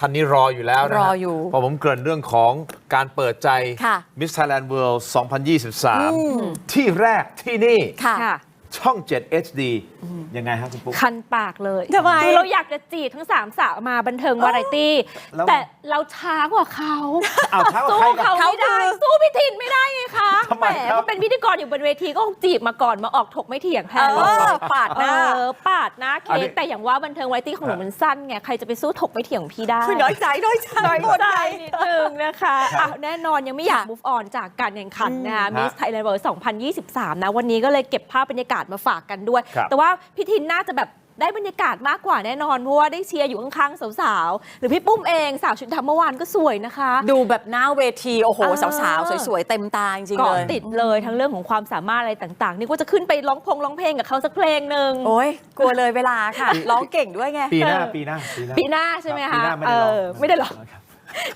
ท่านนี้รออยู่แล้วนะฮะรออยู่พอผมเกริ่นเรื่องของการเปิดใจค่ะ Miss Thailand World 2023 ที่แรกที่นี่ค่ะ ค่ะช่อง 7 HD ยังไงฮะคุณปุ๊ก คันปากเลยทำไม คือเราอยากจะจีบทั้งสามสาวมาบันเทิงวาไรตี้ แล้ว แต่เราช้ากว่าเขาอ้าวช้ากว่าสู้ใครครับ เขาไม่ได้ สู้พี่ทินไม่ได้ไงคะ ทำไมแหมครับเขาเป็นพิธีกรอยู่บนเวทีก็คงจีบมาก่อนมาออกถกไม่เถียงแทเอนเราอปาดหน้า เออปาดหน้าอันเค้นี้ กแต่อย่างว่าบันเทิงวาไรตี้ของหนูมันสั้นไงใครจะไปสู้ถกไม่เถียงพี่ได้ คือน้อยใจน้อยใจน้อยหมดใจใจ นิดนึงนะคะอะแน่นอนยังไม่อยากค่ะ move on จากการแข่งขันนะคะอืม Miss Thailand World 2023 นะ วันนี้ก็เลยเก็บภาพบรรยากาศมาฝากกันด้วย ครับแต่ว่าพี่ทินน่าจะแบบ ได้บรรยากาศมากกว่าแน่นอน เพราะว่าได้เชียร์อยู่ข้างๆสาวๆ หรือพี่ปุ้มเองสาวชุดดำเมื่อวานก็สวยนะคะ ดูแบบหน้าเวที โอ้โห เออ สาวๆ สวยๆ เต็มตาจริงๆเกาะเลย ติดเลยทั้งเรื่องของความสามารถอะไรต่างๆ นี่ก็จะขึ้นไปร้องพงร้องเพลงกับเขาสักเพลงหนึ่ง โอ้ยกลัวเลยเวลาค่ะ ร้องเก่งด้วยไง ปีหน้าเออ ปีหน้าปีหน้าใช่ไหมปีคะหน้าไม่เอได้ร้องอไม่ได้หรอก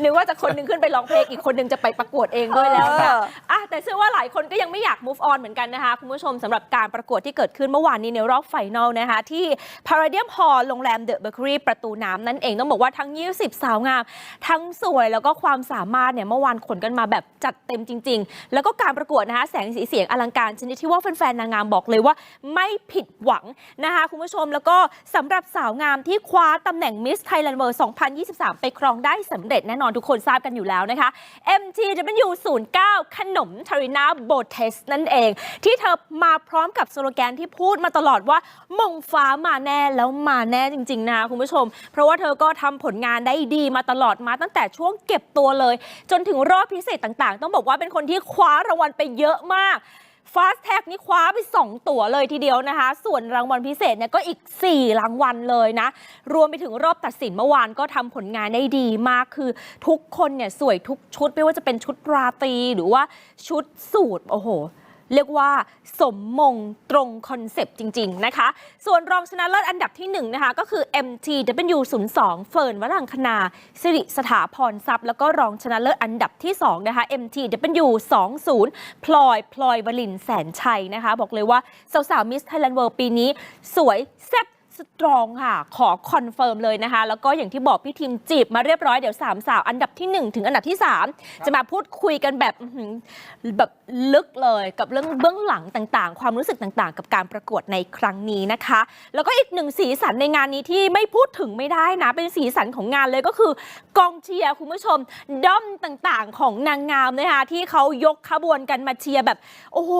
นึกว่าจะคนหนึงขึ้นไปร้องเพลงอีกคนหนึงจะไปประกวดเองด้วยแล้วค่ะเอออะแต่เชื่อว่าหลายคนก็ยังไม่อยาก move on เหมือนกันนะคะ คุณผู้ชมสำหรับการประกวดที่เกิดขึ้นเมื่อวานนี้ในรอบไฟนอลนะคะ ที่ Palladium Hall โรงแรมเดอะเบเกอรี่ประตูน้ำนั่นเองต้องบอกว่าทั้ง 20 สาวงาม ทั้งสวยแล้วก็ความสามารถเนี่ยเมื่อวานขนกันมาแบบจัดเต็มจริง ๆ แล้วก็การประกวดนะคะแสงสีเสียงอลังการชนิดที่ว่าแฟนๆนางงามบอกเลยว่าไม่ผิดหวังนะคะคุณผู้ชมแล้วก็สำหรับสาวงามที่คว้าตำแหน่ง Miss Thailand World 2023 ไปครองได้สำเร็จแน่นอนทุกคนทราบกันอยู่แล้วนะคะ MTW09 ขนมทารินาโบเทสนั่นเอง ที่เธอมาพร้อมกับสโลแกนที่พูดมาตลอดว่ามงฟ้ามาแน่แล้วมาแน่จริง ๆ นะคะคุณผู้ชม เพราะว่าเธอก็ทำผลงานได้ดีมาตลอดมาตั้งแต่ช่วงเก็บตัวเลย จนถึงรอบพิเศษต่างๆ ต้องบอกว่าเป็นคนที่คว้ารางวัลไปเยอะมาก ฟาสแท็กนี่คว้าไป 2 ตั๋วเลยทีเดียวนะคะ ส่วนรางวัลพิเศษเนี่ยก็อีก 4 รางวัลเลยนะ รวมไปถึงรอบตัดสินเมื่อวานก็ทำผลงานได้ดีมากคือทุกคนเนี่ยสวยทุกชุด ไม่ว่าจะเป็นชุดราตรีหรือว่าชุดสูทโอ้โห เรียกว่าสมมงตรงคอนเซปต์จริง ๆ นะคะ ส่วนรองชนะเลิศอันดับที่1นะคะก็คือ MTW02 เฟิร์นวรังคณาสิริสถาพรทรัพย์ แล้วก็รองชนะเลิศอันดับที่2นะคะ MTW20 พลอยพลอยวลินแสนชัยนะคะ บอกเลยว่าสาวๆมิสไทยแลนด์เวิลด์ปีนี้ สวยแซ่บ สตรองค่ะ ขอคอนเฟิร์มเลยนะคะ แล้วก็อย่างที่บอกพี่ทีมจีบมาเรียบร้อยเดี๋ยวสามสาวอันดับที่ 1 ถึงอันดับที่ 3 จะมาพูดคุยกันแบบอื้อหือแบบลึกเลยกับเรื่องเบื้องหลังต่างๆ ความรู้สึกต่างๆ กับการประกวดในครั้งนี้นะคะ แล้วก็อีกหนึ่งสีสันในงานนี้ที่ไม่พูดถึงไม่ได้นะ เป็นสีสันของงานเลยก็คือกองเชียร์คุณผู้ชมด้อมต่างๆ ของนางงามนะคะที่เขายกขบวนกันมาเชียร์แบบ โอ้โห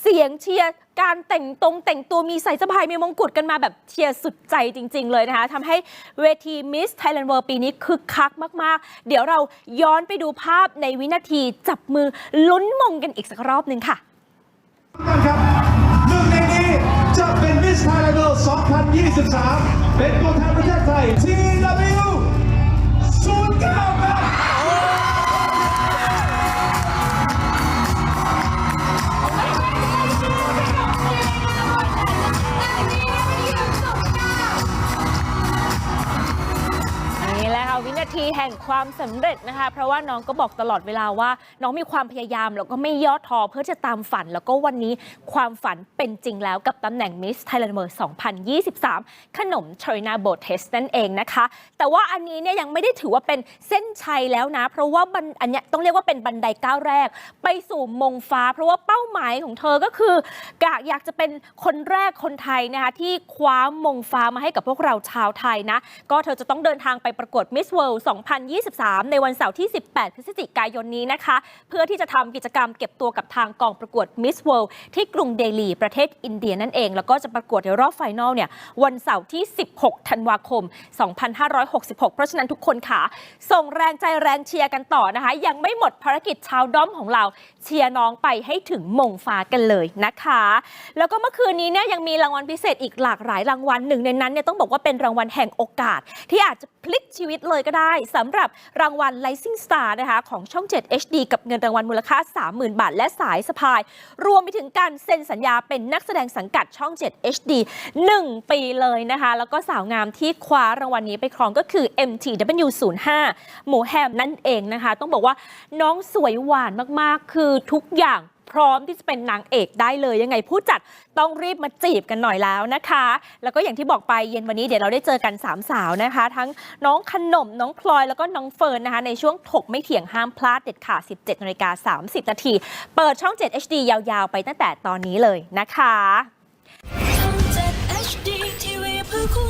เสียงเชียร์ การแต่งตรงแต่งตัวมีใสายสะพายมีมงกุฎกันมาแบบเชียร์สุดใจจริง ๆ เลยนะคะทำให้เวที Miss Thailand World ปีนี้คึกคักมาก ๆ เดี๋ยวเราย้อนไปดูภาพในวินาทีจับมือลุ้นมงกันอีกสักรอบหนึ่งค่ะครับหนึ่งในนี้จะเป็นมิสไทยแลนด์เวิลด์2023 เป็นตัวแทนประเทศไทย TW 09 นาทีแห่งความสำเร็จนะคะ เพราะว่าน้องก็บอกตลอดเวลาว่า น้องมีความพยายามแล้วก็ไม่ย่อท้อเพื่อจะตามฝัน แล้วก็วันนี้ความฝันเป็นจริงแล้วกับตำแหน่ง Miss Thailand World 2023 ขนม c h i n a b o t e s นั่นเองนะคะ แต่ว่าอันนี้เนี่ยยังไม่ได้ถือว่าเป็นเส้นชัยแล้วนะ เพราะว่าอันเนี้ยต้องเรียกว่าเป็นบันไดก้าวแรก ไปสู่มงฟ้า เพราะว่าเป้าหมายของเธอก็คืออยากอยากจะเป็นคนแรกคนไทยนะคะที่คว้ามงฟ้ามาให้กับพวกเราชาวไทยนะ ก็เธอจะต้องเดินทางไปประกวด Miss 2023 ในวันเสาร์ที่ 18 พฤศจิกายนนี้นะคะ เพื่อที่จะทำกิจกรรมเก็บตัวกับทางกองประกวด Miss World ที่กรุงเดลีประเทศอินเดียนั่นเอง แล้วก็จะประกวดในรอบไฟนอลเนี่ยวันเสาร์ที่ 16 ธันวาคม 2566 เพราะฉะนั้นทุกคนค่ะ ส่งแรงใจแรงเชียร์กันต่อนะคะ ยังไม่หมดภารกิจชาวด้อมของเราเชียร์น้องไปให้ถึงมงฟ้ากันเลยนะคะ แล้วก็เมื่อคืนนี้เนี่ยยังมีรางวัลพิเศษอีกหลากหลายรางวัลหนึ่งในนั้นเนี่ยต้องบอกว่าเป็นรางวัลแห่งโอกาส ที่อาจจะพลิกชีวิตเลยก็ได้สำหรับรางวัล Rising Star นะคะของช่อง 7 HD กับเงินรางวัลมูลค่า 30,000 บาท และสายสะพาย รวมไปถึงการเซ็นสัญญาเป็นนักแสดงสังกัดช่อง 7 HD 1 ปีเลยนะคะ แล้วก็สาวงามที่คว้ารางวัลนี้ไปครองก็คือ MTW05 หมูแฮมนั่นเองนะคะ ต้องบอกว่าน้องสวยหวานมากๆ คือทุกอย่าง พร้อมที่จะเป็นนางเอกได้เลยยังไงผู้จัดต้องรีบมาจีบกันหน่อยแล้วนะคะ แล้วก็อย่างที่บอกไปเย็นวันนี้เดี๋ยวเราได้เจอกันสามสาวนะคะ ทั้งน้องขนมน้องพลอยแล้วก็น้องเฟิร์นนะคะ ในช่วงถกไม่เถียงห้ามพลาดเด็ดขาด 17นาฬิกา30 นาที เปิดช่อง 7 HD ยาวๆ ไปตั้งแต่ตอนนี้เลยนะคะ HD TV เพื่อคุ